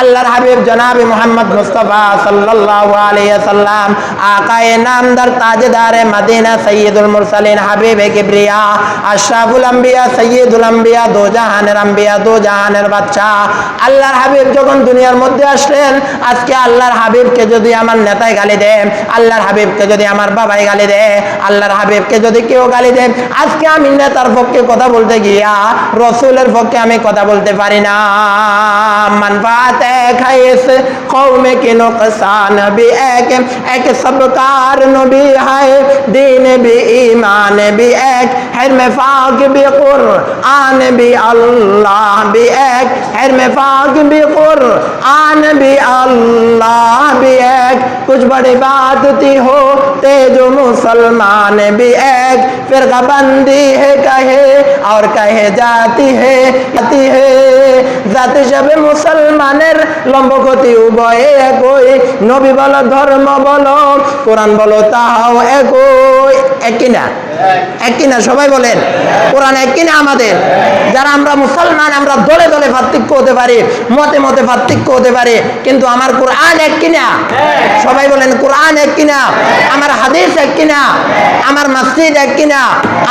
আল্লাহর হাবিব জনাবি মোহাম্মদ মুস্তফা সাল্লাল্লাহু আলাইহি সাল্লাম আকায়ে নামদার তাজদারে মদিনা সৈয়দুল মুরসালিন হাবিবে কিবরিয়া, আশরাফুল আম্বিয়া সৈয়দুল আম্বিয়া, দো জাহানের আম্বিয়া, দো জাহানের বাচ্চা। আল্লাহর হাবিব যখন দুনিয়ার মধ্যে আসলেন, আজকে আল্লাহর হাবিবকে যদি আমার নেতায় গালি দেয় আল্লাহর হাবিবকে যদি আমার বাবাই গালি দেয় আল্লাহর হাবিবকে যদি কেউ গালি দেয় আজকে আমি নেতার পক্ষে কথা বলতে গিয়া, রসুলের পক্ষে আমি কথা বলতে পারি না। মানফাত এক है इस कौम के नुकसान भी एक एक सबकार नबी है दीन भी ईमान भी एक हर में फाक भी कुरआन भी अल्लाह भी एक हर में फाक भी कुरआन भी अल्लाह भी एक कुछ बड़ी बात थी हो तेज मुसलमान भी एक फिर बंदी है कहे और कहे जाती है जाती है জাতি হিসাবে মুসলমানের লম্ব লম্বগতি উভয়ে একই। নবী বলো ধর্ম বলো কোরআন বলো তাহাও একই। একই না? একই না? সবাই বলেন। কোরআন একই না আমাদের? যারা আমরা মুসলমান, আমরা দলে দলে পার্থক্য হতে পারি, মতে মতে পার্থক্য হতে পারি, কিন্তু আমার কোরআন এক কিনা সবাই বলেন, কোরআন এক কিনা আমার হাদিস এক কিনা আমার মসজিদ এক কিনা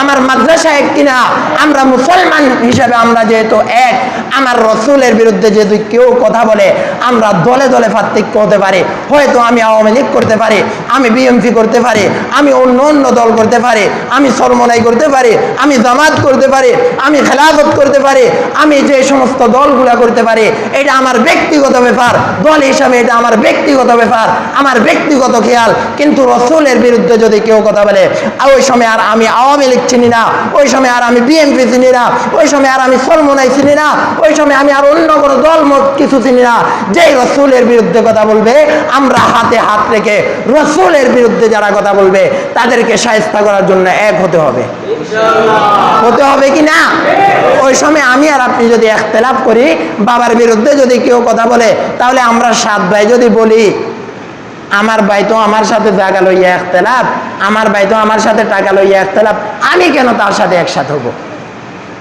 আমার মাদ্রাসা এক কিনা আমরা মুসলমান হিসাবে আমরা যেহেতু এক, আমার রসুলের বিরুদ্ধে যদি কেউ কথা বলে, আমরা দলে দলে পার্থক্য হতে পারি। হয়তো আমি আওয়ামী লীগ করতে পারি, আমি বিএমপি করতে পারি, আমি অন্য অন্য দল করতে পারি আমি সরমনাই করতে পারি, আমি জামাত করতে পারি, আমি খেলাফত করতে পারি, আমি যে সমস্ত দলগুলা করতে পারি, এটা আমার ব্যক্তিগত ব্যাপার। দল হিসাবে এটা আমার ব্যক্তিগত ব্যাপার, আমার ব্যক্তিগত খেয়াল। কিন্তু রসুলের বিরুদ্ধে যদি কেউ কথা বলে ওই সময় আর আমি আওয়ামী লীগ চিনি না, ওই সময় আর আমি বিএনপি চিনি না, ওই সময় আর আমি সরমনাই চিনি না, ওই সময় আমি আর অন্য কোনো দল কিছু চিনি না। যেই রসুলের বিরুদ্ধে কথা বলবে, আমরা হাতে হাত রেখে রসুলের বিরুদ্ধে যারা কথা বলবে, তাদেরকে সাহিস্তা করার জন্য এক হতে হবে। হতে হবে কি না? ওই সময় আমি আর আপনি যদি একতলাপ করি, বাবার বিরুদ্ধে যদি কেউ কথা বলে, তাহলে আমরা সাত ভাই যদি বলি, আমার ভাই তো আমার সাথে জায়গা লইয়া একতলাপ আমার ভাই তো আমার সাথে টাকা লইয়া একতলাপ আমি কেন তার সাথে একসাথে হব?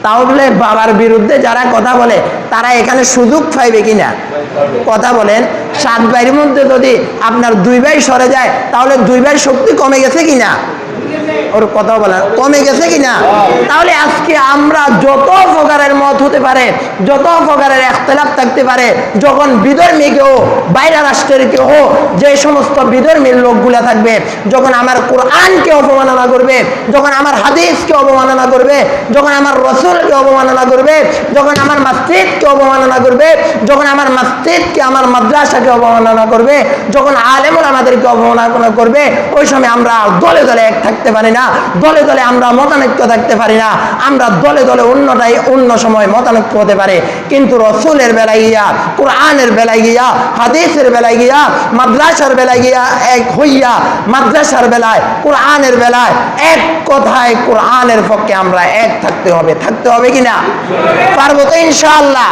তাহলে বাবার বিরুদ্ধে যারা কথা বলে, তারা এখানে সুযোগ পাইবে কিনা কথা বলেন, সাত ভাইয়ের মধ্যে যদি আপনার দুই ভাই সরে যায়, তাহলে দুই ভাই শক্তি কমে গেছে কিনা ওর কথা বলেন কমে গেছে কিনা? তাহলে আজকে আমরা যত প্রকারের মত হতে পারে, যত প্রকারের একতলাপ থাকতে পারে, যখন বিধর্মী কেউ, বাইরে রাষ্ট্রের কেউ, যে সমস্ত বিধর্মীর লোকগুলা থাকবে, যখন আমার কোরআনকে অপমাননা করবে, যখন আমার হাদিসকে অবমাননা করবে, যখন আমার রসুলকে অবমাননা করবে, যখন আমার মসজিদকে অবমাননা করবে, যখন আমার মসজিদকে, আমার মাদ্রাসাকে অবমাননা করবে, যখন আলেমুল আমাদেরকে অবমাননা করবে, ওই সময় আমরা দলে দলে এক থাকতে পারি না দলে দলে আমরা মতানৈক্য থাকতে পারি না। আমরা দলে দলে অন্যটাই অন্য সময় মতানৈক্য হতে পারে। কিন্তু রসুলের বেলায় গিয়া, কোরআনের বেলায় গিয়া, হাদিসের বেলায় গিয়া, মাদ্রাসার বেলায় গিয়া এক হইয়া, মাদ্রাসার বেলায়, কোরআনের বেলায় এক কথায় কোরআনের পক্ষে আমরা এক থাকতে হবে। থাকতে হবে কিনা? পারব তো ইনশাআল্লাহ।